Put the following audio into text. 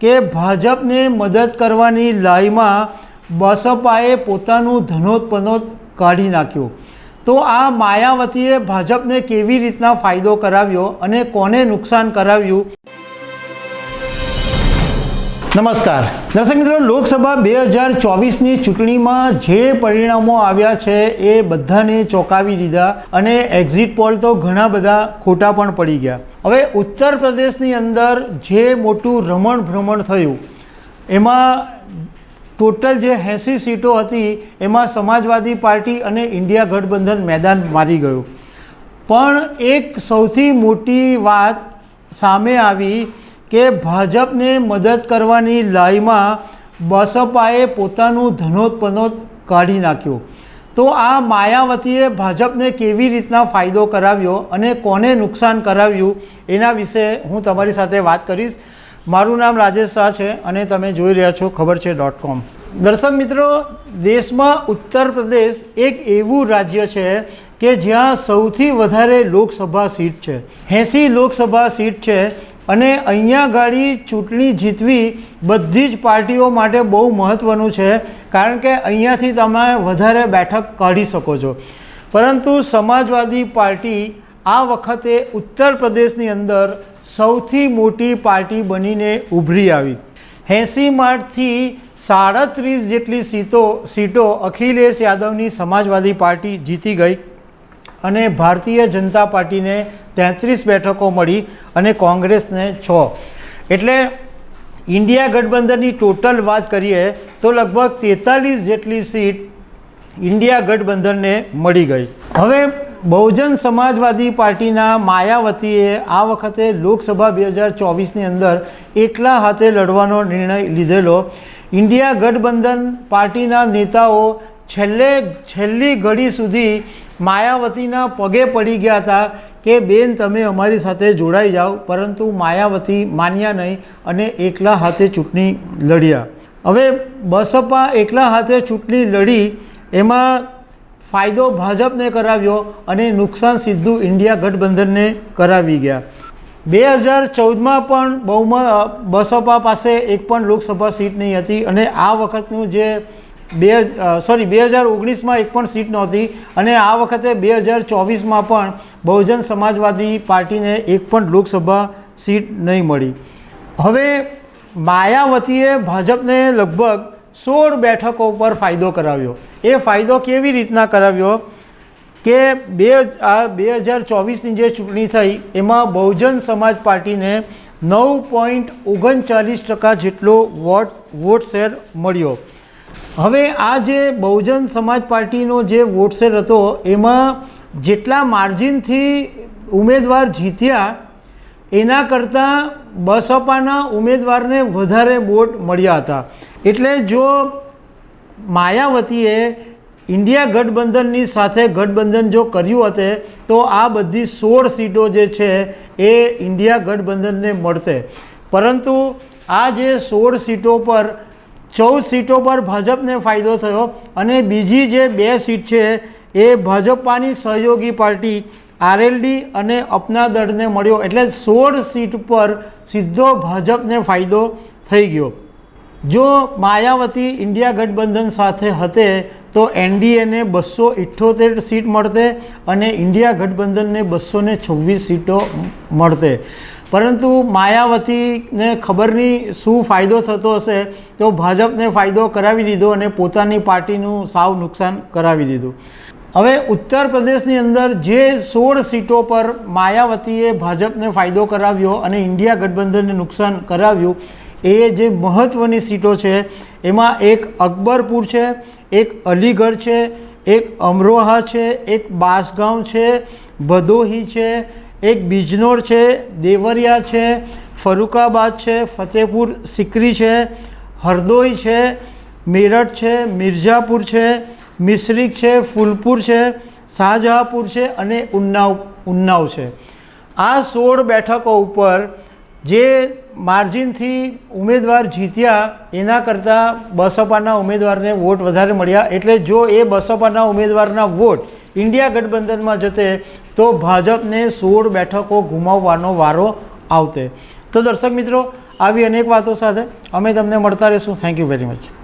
કે ભાજપને મદદ કરવાની લાઈમાં બસપાએ પોતાનું ધનોત્પનોત કાઢી નાખ્યું. તો આ માયાવતીએ ભાજપને કેવી રીતના ફાયદો કરાવ્યો અને કોને નુકસાન કરાવ્યું? નમસ્કાર. દર્શક મિત્રો, લોકસભા બે હજાર ચોવીસની ચૂંટણીમાં જે પરિણામો આવ્યા છે એ બધાને ચોંકાવી દીધા અને એક્ઝિટ પોલ તો ઘણા બધા ખોટા પણ પડી ગયા. હવે ઉત્તર પ્રદેશની અંદર જે મોટું રમણ ભ્રમણ થયું, એમાં ટોટલ જે એંસી સીટો હતી, એમાં સમાજવાદી પાર્ટી અને ઇન્ડિયા ગઠબંધન મેદાન મારી ગયું. પણ એક સૌથી મોટી વાત સામે આવી કે ભાજપને મદદ કરવાની લાઈમાં બસપાએ પોતાનું ધનોત્પનોત કાઢી નાખ્યું. તો આ માયાવતીએ ભાજપને કેવી રીતના ફાયદો કરાવ્યો અને કોને નુકસાન કરાવ્યું એના વિશે હું તમારી સાથે વાત કરીશ. મારું નામ રાજેશ શાહ છે અને તમે જોઈ રહ્યા છો ખબર છે ડોટ કોમ. દર્શક મિત્રો, દેશમાં ઉત્તર પ્રદેશ એક એવું રાજ્ય છે કે જ્યાં સૌથી વધારે લોકસભા સીટ છે. એંસી લોકસભા સીટ છે અને અહીંયા ગાડી ચૂંટણી જીતવી બધી જ પાર્ટીઓ માટે બહુ મહત્ત્વનું છે, કારણ કે અહીંયાથી તમે વધારે બેઠક કાઢી શકો છો. પરંતુ સમાજવાદી પાર્ટી આ વખતે ઉત્તર પ્રદેશની અંદર સૌથી મોટી પાર્ટી બનીને ઉભરી આવી. એંસી માર્ચથી સાડત્રીસ જેટલી સીટો સીટો અખિલેશ યાદવની સમાજવાદી પાર્ટી જીતી ગઈ. અને ભારતીય જનતા પાર્ટીને તેત્રીસ બેઠકો મળી અને કોંગ્રેસને છ. એટલે ઇન્ડિયા ગઠબંધનની ટોટલ વાત કરીએ તો લગભગ તેતાલીસ જેટલી સીટ ઇન્ડિયા ગઠબંધનને મળી ગઈ. હવે બહુજન સમાજવાદી પાર્ટીના માયાવતીએ આ વખતે લોકસભા બે હજાર ચોવીસની અંદર એકલા હાથે લડવાનો નિર્ણય લીધેલો. ઇન્ડિયા ગઠબંધન પાર્ટીના નેતાઓ છેલ્લે, છેલ્લી ઘડી સુધી માયાવતીના પગે પડી ગયા હતા કે, બેન, તમે અમારી સાથે જોડાઈ જાઓ. પરંતુ માયાવતી માન્યા નહીં અને એકલા હાથે ચૂંટણી લડ્યા. હવે બસપા એકલા હાથે ચૂંટણી લડી, એમાં ફાયદો ભાજપને કરાવ્યો અને નુકસાન સીધું ઇન્ડિયા ગઠબંધનને કરાવી ગયા. બે હજાર ચૌદમાં પણ બહુમત બસપા પાસે એક પણ લોકસભા સીટ નહીં હતી અને આ વખતનું જે બે સોરી બે હજાર ઓગણીસમાં એક પણ સીટ નહોતી અને આ વખતે બે હજાર ચોવીસમાં પણ બહુજન સમાજવાદી પાર્ટીને એક પણ લોકસભા સીટ નહીં મળી. હવે માયાવતીએ ભાજપને લગભગ સોળ બેઠકો પર ફાયદો કરાવ્યો. એ ફાયદો કેવી રીતના કરાવ્યો? કે બે, આ બે હજાર ચોવીસની જે ચૂંટણી થઈ, એમાં બહુજન સમાજ પાર્ટીને નવ પોઈન્ટ ઓગણચાલીસ ટકા જેટલો વોટ વોટ શેર મળ્યો. હવે આ જે બહુજન સમાજ પાર્ટીનો જે વોટ શેર હતો, એમાં જેટલા માર્જિનથી ઉમેદવાર જીત્યા, એના કરતાં બસપાના ઉમેદવારને વધારે વોટ મળ્યા હતા. એટલે જો માયાવતીએ ઇન્ડિયા ગઠબંધનની સાથે ગઠબંધન જો કર્યું હતે, તો આ બધી સોળ સીટો જે છે, એ ઇન્ડિયા ગઠબંધનને મળતે પરંતુ આ જે સોળ સીટો પર ચૌદ સીટો પર ભાજપને ફાયદો થયો અને બીજી જે બે સીટ છે, એ ભાજપાની સહયોગી પાર્ટી આરએલડી અને અપના દળને મળ્યો. એટલે સોળ સીટ પર સીધો ભાજપને ફાયદો થઈ ગયો. જો માયાવતી ઇન્ડિયા ગઠબંધન સાથે હતે, તો એનડીએને બસો ઇઠ્ઠોતેર સીટ મળતે અને ઇન્ડિયા ગઠબંધનને બસો છવ્વીસ સીટો મળતે. પરંતુ માયાવતીને ખબર નહીં શું ફાયદો થતો હશે તો ભાજપને ફાયદો કરાવી દીધો અને પોતાની પાર્ટીનું સાવ નુકસાન કરાવી દીધું. હવે ઉત્તર પ્રદેશની અંદર જે સોળ સીટો પર માયાવતીએ ભાજપને ફાયદો કરાવ્યો અને ઇન્ડિયા ગઠબંધનને નુકસાન કરાવ્યું, એ જે મહત્ત્વની સીટો છે, એમાં એક અકબરપુર છે, એક અલીગઢ છે, એક અમરોહા છે, એક બાસગાંવ છે, ભદોહી છે એક બિજનોર છે, દેવરિયા છે, ફરુકાબાદ છે, ફતેહપુર સિકરી છે, હરદોઈ છે, મેરઠ છે, મિર્ઝાપુર છે મિશ્રિક છે, ફૂલપુર છે, શાહજહાંપુર છે અને ઉન્નાવ ઉન્નાવ છે. આ સોળ બેઠકો ઉપર જે માર્જિનથી ઉમેદવાર જીત્યા, એના કરતાં બસપાના ઉમેદવારને વોટ વધારે મળ્યા. એટલે જો એ બસપાના ઉમેદવારના વોટ ઇન્ડિયા ગઠબંધનમાં જતે, તો ભાજપને સોળ બેઠકો ગુમાવવાનો વારો આવતે. તો દર્શક મિત્રો, આવી અનેક વાતો સાથે અમે તમને મળતા રહીશું. Thank you very much